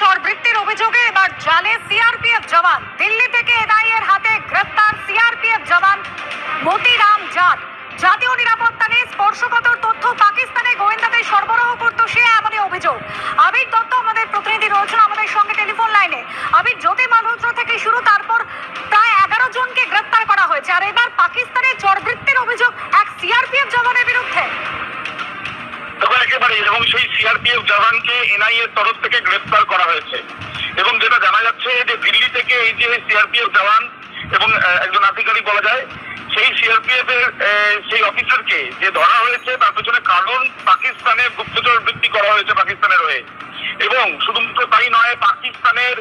চরবৃত্তির অভিযোগে এবার জালে সিআরপিএফ জওয়ান। দিল্লি থেকে এনআইএর হাতে গ্রেপ্তার সিআরপিএফ জওয়ান মতিরাম জাট। জাতীয় নিরাপত্তা নিয়ে স্পর্শকাতর তথ্য পাকিস্তানের সিআরপিএফ জওয়ানকে এনআইএ এর তরফ থেকে গ্রেফতার করা হয়েছে। এবং যেটা জানা যাচ্ছে যে দিল্লি থেকে এই যে সিআরপিএফ জওয়ান এবং একজন আধিকারিক বলা যায়, সেই সিআরপিএফ এর সেই অফিসারকে যে ধরা হয়েছে, তার পেছনে কারণ পাকিস্তানে গুপ্তচর বৃত্তি করা হয়েছে পাকিস্তানের হয়ে। এবং শুধুমাত্র তাই নয়, পাকিস্তানের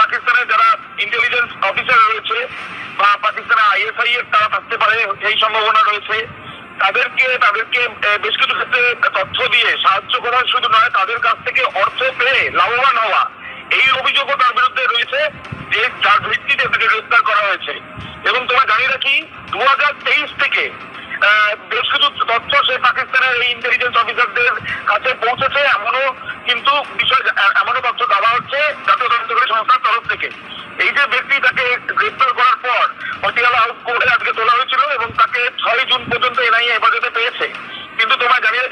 পাকিস্তানের যারা ইন্টেলিজেন্স অফিসার রয়েছে বা পাকিস্তানের আইএসআই এর তারা থাকতে পারে এই সম্ভাবনা রয়েছে। তাদেরকে তাদেরকে বেশ কিছু ক্ষেত্রে তথ্য দিয়ে সাহায্য করা শুধু নয়, তাদের কাছ থেকে অর্থ পেয়ে লাভবান হওয়া। এই অভিযোগও তার বিরুদ্ধে রয়েছে যে যার ভিত্তিতে তাকে গ্রেফতার করা হয়েছে। এবং তোমরা জানিয়ে রাখি দু হাজার তেইশ থেকে বেশ কিছু তথ্য সে পাকিস্তানের এই ইন্টেলিজেন্স অফিসারদের কাছে পৌঁছেছে, এমনও কিন্তু বিষয় এ- এমনও তথ্য দেওয়া হচ্ছে জাতীয় তদন্তকারী সংস্থার তরফ থেকে এই যে ব্যক্তি তাকে গ্রেফতার করার পর পটিয়ালা হাউস কোর্টে আজকে তোলা হয়েছিল এবং তাকে ছয় জুন পর্যন্ত এনআইএ হেফাজতে পেয়েছে কিন্তু তোমায় জানিয়ে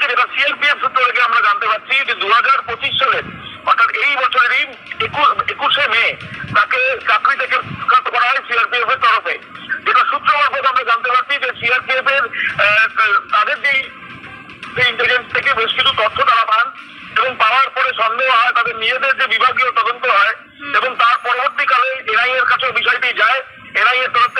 সিএলপিএফ সূত্র থেকে আমরা জানতে পারছি যে দু হাজার পঁচিশ সালের অর্থাৎ এই বছরেরই একুশ- একুশে মে তাকে চাকরি থেকে বরখাস্ত করা হয় সিআরপিএফ এর তরফে। যেটা সূত্র মারফত আমরা জানতে পারছি যে সিআরপিএফ এর তাদের যেই ইন্টেলিজেন্স থেকে বেশ কিছু তথ্য তারা পান এবং পাওয়ার পরে সন্দেহ হয় তাদের নিজেদের যে বিভাগীয় তদন্ত হয় এবং তার পরবর্তীকালে এনআইএ এর কাছেও বিষয়টি যায়। এনআইএ এর তরফ